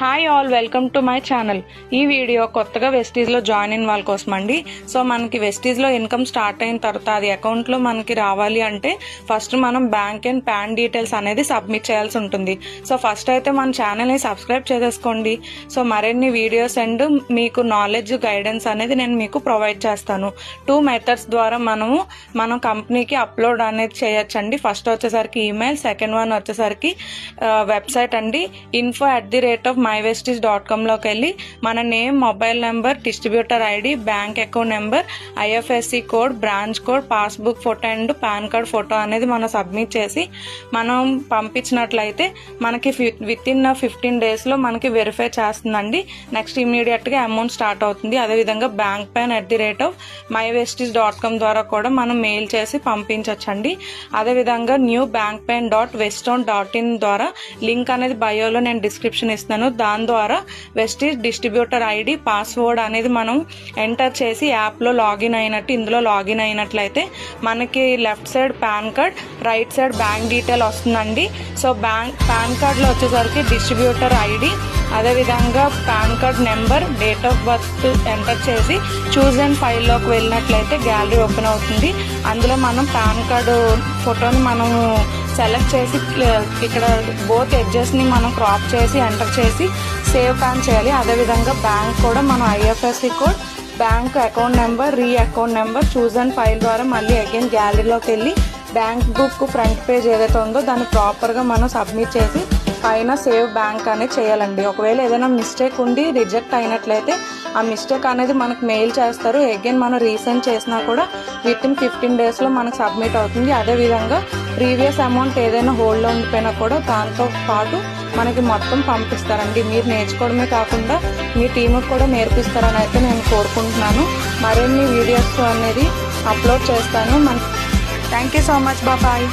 Hi all welcome to my channel ఈ video కొత్తగా వెస్టీజ్లో జాయిన్ అయిన వాళ్ళ కోసం అండి. సో మనకి వెస్టీజ్లో ఇన్కమ్ స్టార్ట్ అయిన తర్వాత అది అకౌంట్లో మనకి రావాలి అంటే ఫస్ట్ మనం బ్యాంక్ అండ్ ప్యాన్ డీటెయిల్స్ అనేది సబ్మిట్ చేయాల్సి ఉంటుంది. సో ఫస్ట్ అయితే మన ఛానల్ని సబ్స్క్రైబ్ చేసేసుకోండి. సో మరిన్ని వీడియోస్ అండ్ మీకు నాలెడ్జ్ గైడెన్స్ అనేది నేను మీకు ప్రొవైడ్ చేస్తాను. టూ మెథడ్స్ ద్వారా మనము మనం కంపెనీకి అప్లోడ్ అనేది చేయొచ్చండి. ఫస్ట్ వచ్చేసరికి ఈమెయిల్ సెకండ్ వన్ వచ్చేసరికి uh, వెబ్సైట్ అండి. Info at the rate of my వెస్టీస్ dot కామ్లోకి వెళ్ళి మన name mobile number distributor ID bank account number IFSC code branch code passbook photo and PAN card photo అనేది మనం submit చేసి మనం పంపించినట్లయితే మనకి విత్ ఇన్ ఫిఫ్టీన్ డేస్లో మనకి వెరిఫై చేస్తుందండి. నెక్స్ట్ ఇమీడియట్గా అమౌంట్ స్టార్ట్ అవుతుంది. అదేవిధంగా bank pen at the rate of my వెస్టీస్ dot com ద్వారా కూడా మనం మెయిల్ చేసి పంపించవచ్చండి అదేవిధంగా న్యూ బ్యాంక్ పెన్ డాట్ వెస్టోన్ డాట్ ఇన్ ద్వారా లింక్ అనేది బయోలో నేను డిస్క్రిప్షన్ ఇస్తాను దాని ద్వారా వెస్టీజ్ డిస్ట్రిబ్యూటర్ ఐడి పాస్వర్డ్ అనేది మనం ఎంటర్ చేసి యాప్లో లాగిన్ అయినట్టు ఇందులో లాగిన్ అయినట్లయితే మనకి left side PAN card right side bank detail వస్తుందండి. సో బ్యాంక్ పాన్ కార్డ్లో వచ్చేసరికి డిస్ట్రిబ్యూటర్ ఐడి అదేవిధంగా PAN card number date of birth enter చేసి చూజ్ అండ్ ఫైల్లోకి వెళ్ళినట్లయితే గ్యాలరీ ఓపెన్ అవుతుంది. అందులో మనం పాన్ కార్డు ఫోటోని మనము సెలెక్ట్ చేసి ఇక్కడ బోత్ ఎడ్జెస్ని మనం క్రాప్ చేసి ఎంటర్ చేసి సేవ్ ప్యాన్ చేయాలి. అదేవిధంగా బ్యాంక్ కూడా మనం IFSC code bank account number re account number choose and file ద్వారా మళ్ళీ అగైన్ గ్యాలరీలోకి వెళ్ళి బ్యాంక్ బుక్ ఫ్రంట్ పేజ్ ఏదైతే ఉందో దాన్ని ప్రాపర్గా మనం సబ్మిట్ చేసి పైన సేవ్ బ్యాంక్ అనేది చేయాలండి. ఒకవేళ ఏదైనా మిస్టేక్ ఉండి రిజెక్ట్ అయినట్లయితే ఆ మిస్టేక్ అనేది మనకు మెయిల్ చేస్తారు. అగైన్ మనం రీసెండ్ చేసినా కూడా విత్ ఇన్ ఫిఫ్టీన్ డేస్లో మనకు సబ్మిట్ అవుతుంది. అదేవిధంగా ప్రీవియస్ అమౌంట్ ఏదైనా హోల్డ్లో ఉండిపోయినా కూడా దాంతో పాటు మనకి మొత్తం పంపిస్తారండి. మీరు నేర్చుకోవడమే కాకుండా మీ టీముకి కూడా నేర్పిస్తారని అయితే నేను కోరుకుంటున్నాను. మరిన్ని వీడియోస్ అనేది అప్లోడ్ చేస్తాను. మన థ్యాంక్ యూ సో మచ్ బాబాయ్